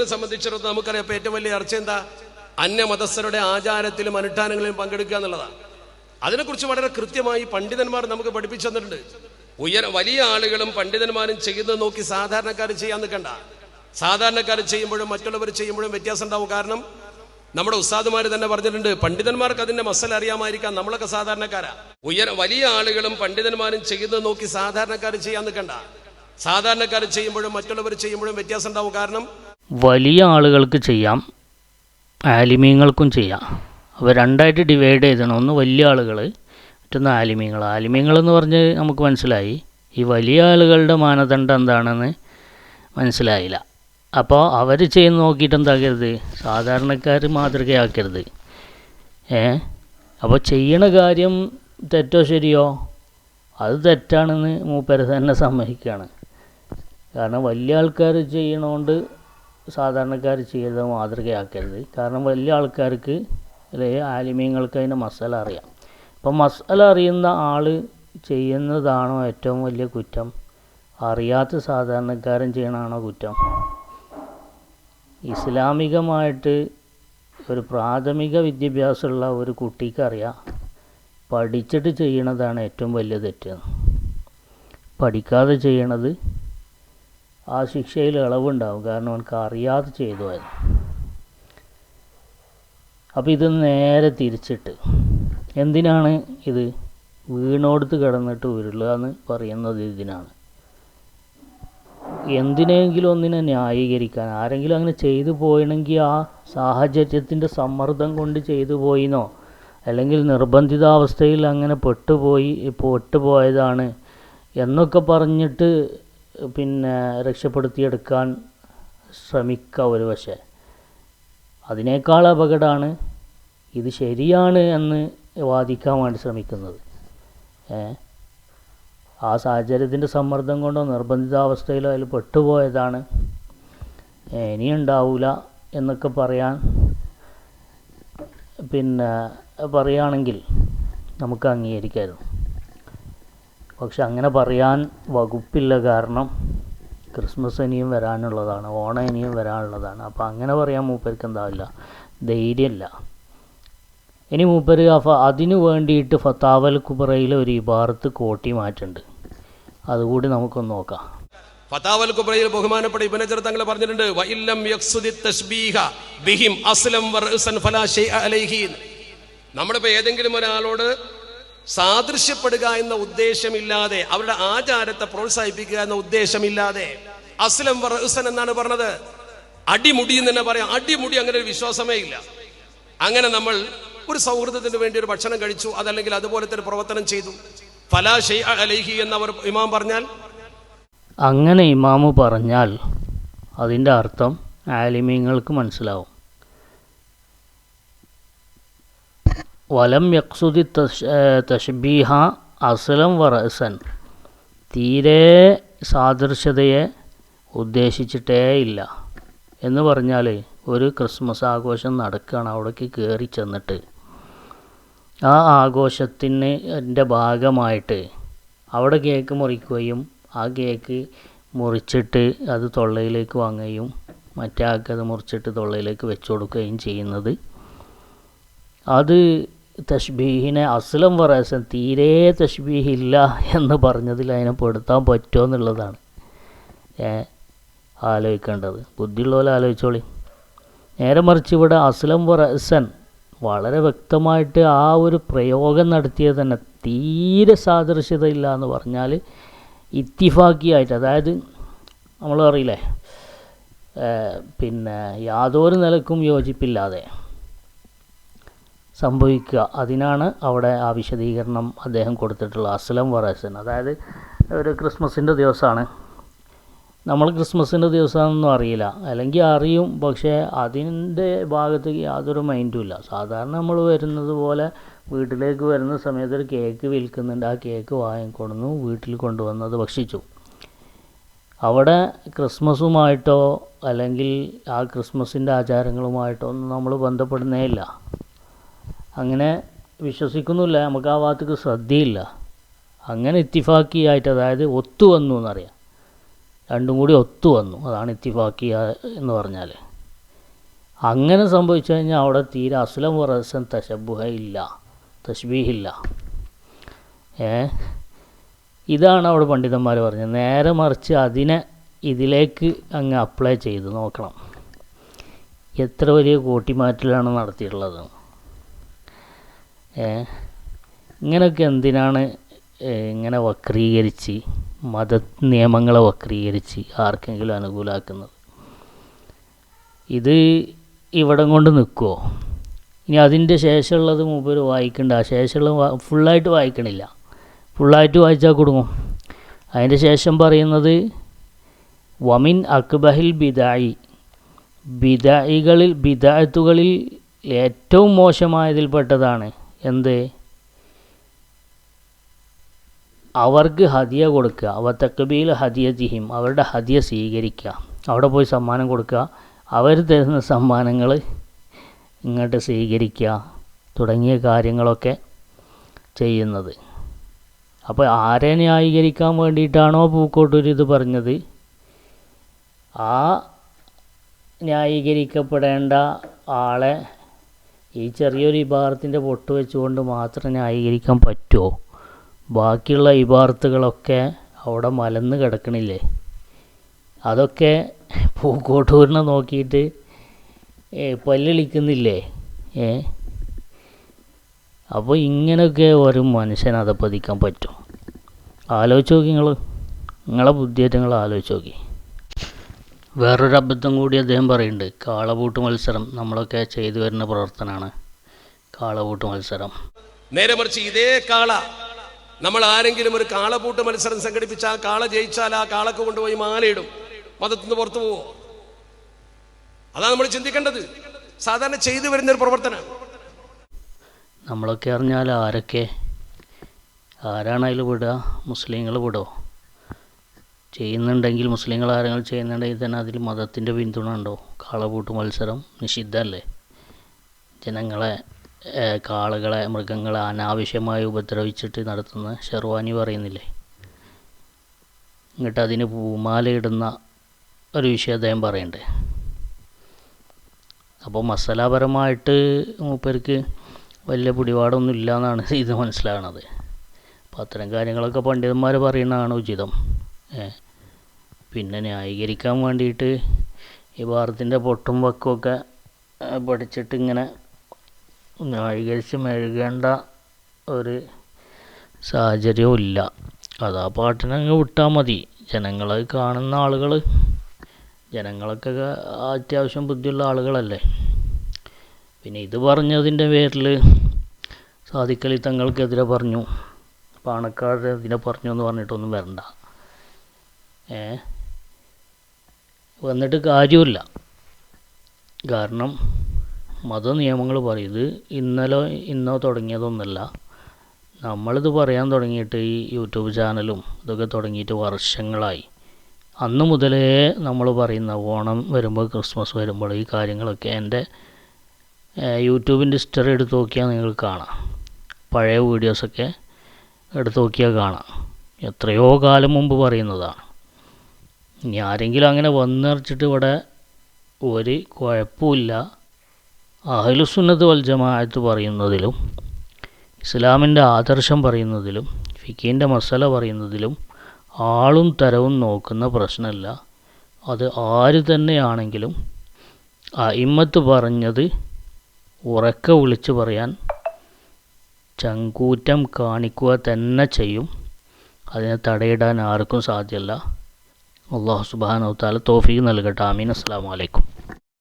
മുസ്ലിമിനെ സംബന്ധിച്ചിടത്തോളം നമുക്കറിയാം ഇപ്പൊ ഏറ്റവും വലിയ ചർച്ച എന്താ? അന്യമതസ്ഥരുടെ ആചാരത്തിലും അനുഷ്ഠാനങ്ങളിലും പങ്കെടുക്കുക എന്നുള്ളതാണ്. അതിനെക്കുറിച്ച് വളരെ കൃത്യമായി പണ്ഡിതന്മാർ നമുക്ക് പഠിപ്പിച്ചു തന്നിട്ടുണ്ട്. ഉയര വലിയ ആളുകളും പണ്ഡിതന്മാരും ചെയ്യുന്നത് നോക്കി സാധാരണക്കാർ ചെയ്യാൻ നിൽക്കണ്ട. സാധാരണക്കാർ ചെയ്യുമ്പോഴും മറ്റുള്ളവർ ചെയ്യുമ്പോഴും വ്യത്യാസം ഉണ്ടാവും. കാരണം നമ്മുടെ ഉസ്താദുമാർ തന്നെ പറഞ്ഞിട്ടുണ്ട് പണ്ഡിതന്മാർക്ക് അതിന്റെ മസൽ അറിയാമായിരിക്കാം. നമ്മളൊക്കെ സാധാരണക്കാരാ. ഉയര വലിയ ആളുകളും പണ്ഡിതന്മാരും ചെയ്യുന്നത് നോക്കി സാധാരണക്കാർ ചെയ്യാൻ നിൽക്കണ്ട. സാധാരണക്കാർ ചെയ്യുമ്പോഴും മറ്റുള്ളവർ ചെയ്യുമ്പോഴും വ്യത്യാസം ഉണ്ടാവും. കാരണം വലിയ ആളുകൾക്ക് ചെയ്യാം ആലിമീങ്ങൾക്കും ചെയ്യാം. അപ്പോൾ രണ്ടായിട്ട് ഡിവൈഡ് ചെയ്തണം ഒന്ന് വലിയ ആളുകൾ മറ്റൊന്ന് ആലിമീങ്ങൾ. ആലിമീങ്ങൾ എന്ന് പറഞ്ഞ് നമുക്ക് മനസ്സിലായി. ഈ വലിയ ആളുകളുടെ മാനദണ്ഡം എന്താണെന്ന് മനസ്സിലായില്ല. അപ്പോൾ അവർ ചെയ്യുന്ന നോക്കിയിട്ട് എന്താക്കരുത്? സാധാരണക്കാർ മാതൃകയാക്കരുത്. ഏ? അപ്പോൾ ചെയ്യണ കാര്യം തെറ്റോ ശരിയോ? അത് തെറ്റാണെന്ന് മൂപ്പര് തന്നെ സമ്മതിക്കുകയാണ്. കാരണം വലിയ ആൾക്കാർ ചെയ്യണോണ്ട് സാധാരണക്കാർ ചെയ്തത് മാതൃകയാക്കരുത്. കാരണം വലിയ ആൾക്കാർക്ക് അല്ലെങ്കിൽ ആലിമീങ്ങൾക്ക് അതിന്റെ മസാല അറിയാം. അപ്പം മസാല അറിയുന്ന ആൾ ചെയ്യുന്നതാണോ ഏറ്റവും വലിയ കുറ്റം? അറിയാത്ത സാധാരണക്കാരൻ ചെയ്യണതാണോ കുറ്റം? ഇസ്ലാമികമായിട്ട് ഒരു പ്രാഥമിക വിദ്യാഭ്യാസമുള്ള ഒരു കുട്ടിക്കറിയാം പഠിച്ചിട്ട് ചെയ്യണതാണ് ഏറ്റവും വലിയ തെറ്റ്. പഠിക്കാതെ ചെയ്യണത് ആ ശിക്ഷയിൽ ഇളവുണ്ടാവും. കാരണം അവനക്ക് അറിയാതെ ചെയ്തു അത് അപ്പോൾ ഇത് നേരെ തിരിച്ചിട്ട് എന്തിനാണ് ഇത് വീണോടുത്ത് കിടന്നിട്ട് ഉരുളുക എന്ന് പറയുന്നത് ഇതിനാണ്. എന്തിനെങ്കിലും ഒന്നിനെ ന്യായീകരിക്കാൻ ആരെങ്കിലും അങ്ങനെ ചെയ്തു പോയണമെങ്കിൽ ആ സാഹചര്യത്തിന്റെ സമ്മർദ്ദം കൊണ്ട് ചെയ്തു പോയിന്നോ? അല്ലെങ്കിൽ നിർബന്ധിതാവസ്ഥയിൽ അങ്ങനെ പെട്ടുപോയി പെട്ടുപോയതാണ് എന്നൊക്കെ പറഞ്ഞിട്ട് പിന്നെ രക്ഷപ്പെടുത്തിയെടുക്കാൻ ശ്രമിക്കുക ഒരു പക്ഷേ. അതിനേക്കാൾ അപകടമാണ് ഇത് ശരിയാണ് എന്ന് വാദിക്കാൻ വേണ്ടി ശ്രമിക്കുന്നത്. ആ സാഹചര്യത്തിന്റെ സമ്മർദ്ദം കൊണ്ടോ നിർബന്ധിതാവസ്ഥയിലോ അതിൽ പെട്ടുപോയതാണ്. ഇനി എന്നൊക്കെ പറയാൻ പിന്നെ പറയുകയാണെങ്കിൽ നമുക്ക് അംഗീകരിക്കായിരുന്നു. പക്ഷെ അങ്ങനെ പറയാൻ വകുപ്പില്ല കാരണം ക്രിസ്മസ് ഇനിയും വരാനുള്ളതാണ് ഓണം ഇനിയും വരാനുള്ളതാണ്. അപ്പോൾ അങ്ങനെ പറയാൻ മൂപ്പർക്ക് എന്താവില്ല ധൈര്യമില്ല ഇനി മൂപ്പർ അതിനു വേണ്ടിയിട്ട് ഫത്താവൽ കുബറയിൽ ഒരു ഇബാറത്ത് കോട്ടി മാറ്റുണ്ട്. അതുകൂടി നമുക്കൊന്ന് നോക്കാം. ഫതാവൽ കുബ്രയിൽ ബഹുമാനപ്പെട്ട ഇബ്നു തങ്ങൾ പറഞ്ഞിട്ടുണ്ട് യഖ്സുദി തശ്ബീഹ ബിഹിം അസ്ലം ഫലാ അലൈഹി. നമ്മളിപ്പോ ഏതെങ്കിലും ഒരാളോട് സാദൃശ്യപ്പെടുക എന്ന ഉദ്ദേശമില്ലാതെ അവരുടെ ആചാരത്തെ പ്രോത്സാഹിപ്പിക്കുക എന്ന ഉദ്ദേശമില്ലാതെ. അസ്ലം വറഅസൻ എന്നാണ് പറഞ്ഞത്. അടിമുടി എന്ന് തന്നെ പറയാം. അടിമുടി അങ്ങനെ ഒരു വിശ്വാസമേ ഇല്ല. അങ്ങനെ നമ്മൾ ഒരു സൗഹൃദത്തിന് വേണ്ടി ഒരു ഭക്ഷണം കഴിച്ചു അതല്ലെങ്കിൽ അതുപോലത്തെ ഒരു പ്രവർത്തനം ചെയ്തു. ഫലാ ഷെയ് അലൈഹി എന്നവർ ഇമാം പറഞ്ഞാൽ? അങ്ങനെ ഇമാമു പറഞ്ഞാൽ അതിന്റെ അർത്ഥം ആലിമീങ്ങൾക്ക് മനസ്സിലാവും. വലം യക്സുദി തഷ് തഷ്ബീഹ അസലം വറസൻ തീരെ സാദൃശ്യതയെ ഉദ്ദേശിച്ചിട്ടേ ഇല്ല. എന്ന് പറഞ്ഞാൽ ഒരു ക്രിസ്മസ് ആഘോഷം നടക്കുകയാണ് അവിടേക്ക് കയറി ചെന്നിട്ട്. ആ ആഘോഷത്തിന് എന്റെ ഭാഗമായിട്ട് അവിടെ കേക്ക് മുറിക്കുകയും ആ കേക്ക് മുറിച്ചിട്ട് അത് തൊള്ളയിലേക്ക് വാങ്ങുകയും മറ്റേ ആൾക്ക് അത് മുറിച്ചിട്ട് തൊള്ളയിലേക്ക് വെച്ചു കൊടുക്കുകയും ചെയ്യുന്നത്. അത് തഷ്ബീഹിനെ അസ്ലം വറാസൻ തീരെ തഷ്ബീഹില്ല എന്ന് പറഞ്ഞതിൽ അതിനെ പെടുത്താൻ പറ്റുമോ എന്നുള്ളതാണ്. ആലോചിക്കേണ്ടത്. ബുദ്ധിയുള്ളപോലെ ആലോചിച്ചോളി. നേരെ മറിച്ച് ഇവിടെ അസ്ലം വറസൻ വളരെ വ്യക്തമായിട്ട് ആ ഒരു പ്രയോഗം നടത്തിയത് തന്നെ തീരെ സാദൃശ്യത ഇല്ല എന്ന് പറഞ്ഞാൽ ഇത്തിഫാക്കിയായിട്ട് അതായത് നമ്മൾ അറിയില്ലേ പിന്നെ യാതൊരു നിലക്കും യോജിപ്പില്ലാതെ സംഭവിക്കുക. അതിനാണ് അവിടെ ആ വിശദീകരണം അദ്ദേഹം കൊടുത്തിട്ടുള്ള അസ്ലം വറസൻ. അതായത് ഒരു ക്രിസ്മസിന്റെ ദിവസമാണ്. നമ്മൾ ക്രിസ്മസിന്റെ ദിവസമാണെന്നൊന്നും അറിയില്ല. അല്ലെങ്കിൽ അറിയും. പക്ഷേ അതിന്റെ ഭാഗത്ത് യാതൊരു മൈൻഡും ഇല്ല. സാധാരണ നമ്മൾ വരുന്നത് പോലെ വീട്ടിലേക്ക് വരുന്ന സമയത്ത് ഒരു കേക്ക് വിൽക്കുന്നുണ്ട്. ആ കേക്ക് വാങ്ങിക്കൊണ്ടു വീട്ടിൽ കൊണ്ടുവന്നത് ഭക്ഷിച്ചു. അവിടെ ക്രിസ്മസുമായിട്ടോ അല്ലെങ്കിൽ ആ ക്രിസ്മസിന്റെ ആചാരങ്ങളുമായിട്ടോ ഒന്നും നമ്മൾ ബന്ധപ്പെടുന്നേ ഇല്ല. അങ്ങനെ വിശ്വസിക്കുന്നില്ല. നമുക്ക് ആ ഭാഗത്തേക്ക് ശ്രദ്ധയില്ല. അങ്ങനെ ഇത്തിഫാക്കിയായിട്ട് അതായത് ഒത്തു വന്നു എന്നറിയാം. രണ്ടും കൂടി ഒത്തു വന്നു. അതാണ് ഇത്തിഫാക്കിയ എന്ന് പറഞ്ഞാൽ അങ്ങനെ സംഭവിച്ചു കഴിഞ്ഞാൽ അവിടെ തീരെ അസ്ലം വറസൻ തശബുഹ ഇല്ല. തശ്ബീഹില്ല ഏ? ഇതാണ് അവിടെ പണ്ഡിതന്മാർ പറഞ്ഞത്. നേരെ മറിച്ച് അതിനെ ഇതിലേക്ക് അങ്ങ് അപ്ലൈ ചെയ്ത് നോക്കണം. എത്ര വലിയ കൂട്ടിമാറ്റലാണ് നടത്തിയിട്ടുള്ളത്. ഇങ്ങനെയൊക്കെ എന്തിനാണ് ഇങ്ങനെ വക്രീകരിച്ച് മത നിയമങ്ങളെ വക്രീകരിച്ച് ആർക്കെങ്കിലും അനുകൂലമാക്കുന്നത് ഇത് ഇവിടം കൊണ്ട് നിൽക്കുമോ ഇനി അതിന്റെ ശേഷമുള്ളത് മൂപ്പര് വായിക്കണ്ട. ശേഷമുള്ള ഫുള്ളായിട്ട് വായിക്കണില്ല. ഫുള്ളായിട്ട് വായിച്ചാൽ കൊടുക്കും അതിന്റെ ശേഷം പറയുന്നത് വമിൻ അക്ബഹിൽ ബിദായി. ബിദായികളിൽ ബിദായത്തുകളിൽ ഏറ്റവും മോശമായതിൽപ്പെട്ടതാണ്. എന്ത്? അവർക്ക് ഹതിയ കൊടുക്കുക. അവ തക്കബീൽ ഹതിയ ജിഹിം അവരുടെ ഹതിയ സ്വീകരിക്കുക. അവിടെ പോയി സമ്മാനം കൊടുക്കുക. അവർ തരുന്ന സമ്മാനങ്ങൾ ഇങ്ങോട്ട് സ്വീകരിക്കുക. തുടങ്ങിയ കാര്യങ്ങളൊക്കെ ചെയ്യുന്നത്. അപ്പോൾ ആരെ ന്യായീകരിക്കാൻ വേണ്ടിയിട്ടാണോ പൂക്കോട്ടൂർ ഇത് പറഞ്ഞത്? ആ ന്യായീകരിക്കപ്പെടേണ്ട ആളെ ഈ ചെറിയൊരു ഇബാറത്തിന്റെ പൊട്ട് വെച്ചുകൊണ്ട് മാത്രം ന്യായീകരിക്കാൻ പറ്റുമോ ബാക്കിയുള്ള വിഭാഗത്തുകളൊക്കെ അവിടെ മലന്ന് കിടക്കണില്ലേ? അതൊക്കെ പൂക്കോട്ടൂരിനെ നോക്കിയിട്ട് പല്ലിളിക്കുന്നില്ലേ? ഏ? അപ്പോൾ ഇങ്ങനെയൊക്കെ ഒരു മനുഷ്യനെ അതപ്പതിക്കാൻ പറ്റും. ആലോചിച്ച് നോക്കി നിങ്ങൾ നിങ്ങളെ ബുദ്ധിയായിട്ട് നിങ്ങൾ ആലോചിച്ച് നോക്കി. വേറൊരു അബദ്ധം കൂടി അദ്ദേഹം പറയുന്നുണ്ട്. കാളപൂട്ട് മത്സരം നമ്മളൊക്കെ ചെയ്തു വരുന്ന പ്രവർത്തനമാണ്. കാളപൂട്ട് മത്സരം. നേരെ മറിച്ച് ഇതേ കാള. നമ്മൾ ആരെങ്കിലും ഒരു കാളപൂട്ട് മത്സരം സംഘടിപ്പിച്ച ആ കാള ജയിച്ചാൽ ആ കാളക്ക് കൊണ്ടുപോയി മാലയിടും. മതത്തിൽ നിന്ന് പുറത്തു പോവോ? അതാണ് നമ്മൾ ചിന്തിക്കേണ്ടത്. സാധാരണ ചെയ്തു വരുന്ന ഒരു പ്രവർത്തനം. നമ്മളൊക്കെ അറിഞ്ഞാൽ ആരൊക്കെ? ആരാണ് അതിൽ വിടുക? മുസ്ലിങ്ങൾ വിടുമോ ചെയ്യുന്നുണ്ടെങ്കിൽ മുസ്ലിങ്ങൾ ആരെങ്കിലും ചെയ്യുന്നുണ്ടെങ്കിൽ തന്നെ അതിൽ മതത്തിന്റെ പിന്തുണ ഉണ്ടോ? കാളപൂട്ട് മത്സരം നിഷിദ്ധമല്ലേ? ജനങ്ങളെ കാളകളെ മൃഗങ്ങളെ അനാവശ്യമായി ഉപദ്രവിച്ചിട്ട് നടത്തുന്ന ഷെർവാനി പറയുന്നില്ലേ? എന്നിട്ട് അതിന് പൂമാലയിടുന്ന ഒരു വിഷയം അദ്ദേഹം പറയണ്ടേ? അപ്പോൾ മസാലാപരമായിട്ട് മൂപ്പർക്ക് വലിയ പിടിപാടൊന്നും ഇല്ല എന്നാണ് ഇത് മനസ്സിലാകണത്. അപ്പോൾ അത്തരം കാര്യങ്ങളൊക്കെ പണ്ഡിതന്മാർ പറയുന്നതാണ് ഉചിതം. പിന്നെ ന്യായീകരിക്കാൻ വേണ്ടിയിട്ട് ഈ ഭാരതത്തിന്റെ പൊട്ടും വക്കുമൊക്കെ പഠിച്ചിട്ടിങ്ങനെ ന്യായീകരിച്ച് മെഴുകേണ്ട ഒരു സാഹചര്യവും ഇല്ല. അതാ ആ പാട്ടിനങ്ങ് വിട്ടാൽ മതി. ജനങ്ങളെ കാണുന്ന ആളുകൾ ജനങ്ങളൊക്കെ അത്യാവശ്യം ബുദ്ധിയുള്ള ആളുകളല്ലേ? പിന്നെ ഇത് പറഞ്ഞതിന്റെ പേരിൽ സാധിക്കലി തങ്ങൾക്കെതിരെ പറഞ്ഞു. പാണക്കാരെതിരെ പറഞ്ഞു എന്ന് പറഞ്ഞിട്ടൊന്നും വരണ്ട. വന്നിട്ട് കാര്യമില്ല കാരണം മത നിയമങ്ങൾ പറയുന്നത് ഇന്നലെ ഇന്നോ തുടങ്ങിയതൊന്നുമല്ല നമ്മളിത് പറയാൻ തുടങ്ങിയിട്ട് ഈ യൂട്യൂബ് ചാനലും ഇതൊക്കെ തുടങ്ങിയിട്ട് വർഷങ്ങളായി. അന്ന് മുതലേ നമ്മൾ പറയുന്ന ഓണം വരുമ്പോൾ ക്രിസ്മസ് വരുമ്പോൾ ഈ കാര്യങ്ങളൊക്കെ എന്റെ യൂട്യൂബിന്റെ ഹിസ്റ്ററി എടുത്ത് നോക്കിയാൽ നിങ്ങൾ കാണാം. പഴയ വീഡിയോസൊക്കെ എടുത്ത് നോക്കിയാൽ കാണാം. എത്രയോ കാലം മുമ്പ് പറയുന്നതാണ്. ഇനി ആരെങ്കിലും അങ്ങനെ വന്നറിച്ചിട്ട് ഇവിടെ ഒരു കുഴപ്പമില്ല. അഹ്ലുസുന്നത്ത് വൽ ജമാഅത്ത് പറയുന്നതിലും ഇസ്ലാമിന്റെ ആദർശം പറയുന്നതിലും ഫിക്കീന്റെ മസല പറയുന്നതിലും ആളും തരവും നോക്കുന്ന പ്രശ്നമല്ല. അത് ആര് തന്നെയാണെങ്കിലും ആ ഇമ്മത്ത് പറഞ്ഞത് ഉറക്കെ വിളിച്ചു പറയാൻ ചങ്കൂറ്റം കാണിക്കുക തന്നെ ചെയ്യും. അതിനെ തടയിടാൻ ആർക്കും സാധ്യമല്ല. അള്ളാഹു സുബാനു താല തോഫീക്ക് നൽകട്ടെ. ആമീൻ. അസ്സാം വലൈക്കും